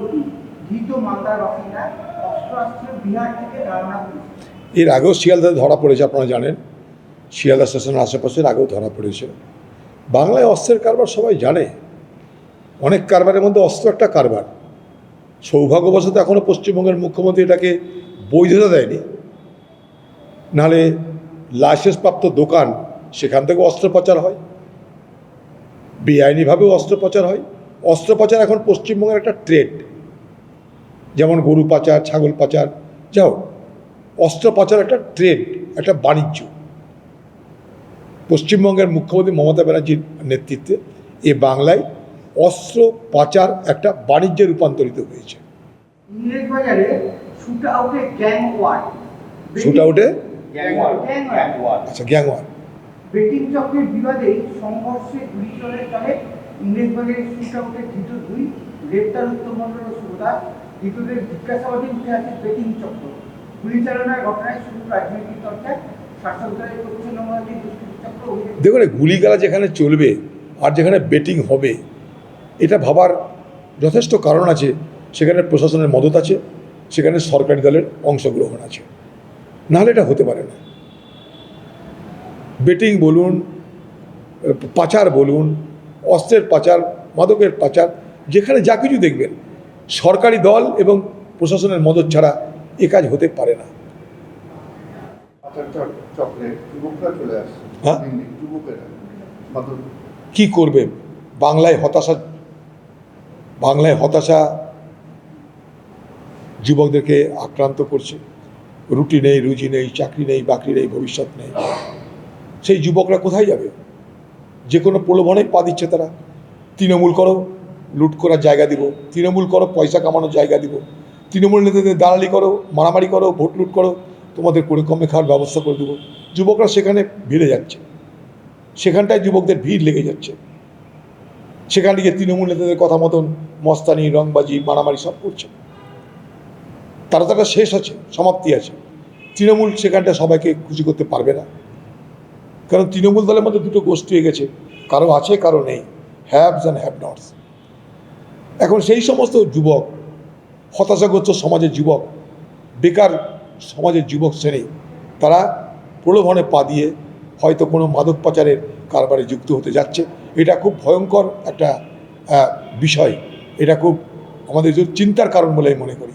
গুলি, ধৃত বিহার থেকে ধারণা এর আগেও শিয়ালদাতে ধরা পড়েছে, আপনারা জানেন। শিয়ালদা স্টেশনের আশেপাশের আগেও ধরা পড়েছে। বাংলায় অস্ত্রের কারবার সবাই জানে। অনেক কারবারের মধ্যে অস্ত্র একটা কারবার। সৌভাগ্যবশত এখনও পশ্চিমবঙ্গের মুখ্যমন্ত্রী এটাকে বৈধতা দেয়নি। নাহলে লাইসেন্সপ্রাপ্ত দোকান, সেখান থেকে অস্ত্র পাচার হয়। বেআইনিভাবেও অস্ত্রোপচার হয়। অস্ত্রোপচার এখন পশ্চিমবঙ্গের একটা ট্রেড যেমন গরু পাচার ছাগল পাচার যাও অস্ত্রোপচার একটা ট্রেড একটা বাণিজ্য। পশ্চিমবঙ্গের মুখ্যমন্ত্রী মমতা ব্যানার্জির নেতৃত্বে এ বাংলায় অস্ত্র পাচার একটা বাণিজ্যে রূপান্তরিত হয়েছে। শুট আউটে আচ্ছা গ্যাংওয়ার বেটিং চক্রের বিবাদে সংঘর্ষে গুলি চলে চলে ইংরেজ শুট আউটে ধৃত দুই, গ্রেপ্তার উত্তম মন্ডল ও সুদাস ধৃতদের জিজ্ঞাসাবাদে উঠে আসে বেটিং চক্র। গুলি চালনার ঘটনায় শুরু রাজনৈতিক চর্চা, শাসক দলের দেখুন, এই গুলিগালা যেখানে চলবে আর যেখানে বেটিং হবে, এটা ভাবার যথেষ্ট কারণ আছে। সেখানে প্রশাসনের মদত আছে, সেখানে সরকারি দলের অংশগ্রহণ আছে। নাহলে এটা হতে পারে না। বেটিং বলুন পাচার বলুন অস্ত্রের পাচার মাদকের পাচার যেখানে যা কিছু দেখবেন সরকারি দল এবং প্রশাসনের মদত ছাড়া এ কাজ হতে পারে না। হ্যাঁ? কি করবে? বাংলায় হতাশা বাংলায় হতাশা যুবকদেরকে আক্রান্ত করছে। রুটি নেই রুজি নেই চাকরি নেই বাকরি নেই ভবিষ্যৎ নেই। সেই যুবকরা কোথায় যাবে? যে কোনো প্রলোভনে পা দিচ্ছে তারা। তৃণমূল করো, লুট করার জায়গা দিব। তৃণমূল করো, পয়সা কামানোর জায়গা দিব। তৃণমূল নেতাদের দালালি করো, মারামারি করো, ভোট লুট করো, তোমাদের করে কমে খাওয়ার ব্যবস্থা করে দেবো। যুবকরা সেখানে ভিড়ে যাচ্ছে। সেখানটায় যুবকদের ভিড় লেগে যাচ্ছে। সেখান থেকে তৃণমূল নেতাদের কথা মতন মস্তানি, রংবাজি, মারামারি সব করছে। তারা তারা শেষ আছে, সমাপ্তি আছে। তৃণমূল সেখানটা সবাইকে খুশি করতে পারবে না। কারণ তৃণমূল দলের মধ্যে দুটো গোষ্ঠী হয়ে গেছে। কারও আছে, কারও নেই। হ্যাভস অ্যান্ড হ্যাভ নটস এখন সেই সমস্ত যুবক, হতাশাগ্রস্ত সমাজের যুবক, বেকার সমাজের যুবক শ্রেণি, তারা প্রলোভনে পা দিয়ে হয়তো কোনো মাদক পাচারের কারবারে যুক্ত হতে যাচ্ছে। এটা খুব ভয়ঙ্কর একটা বিষয়। এটা খুব আমাদের চিন্তার কারণ বলে আমি মনে করি।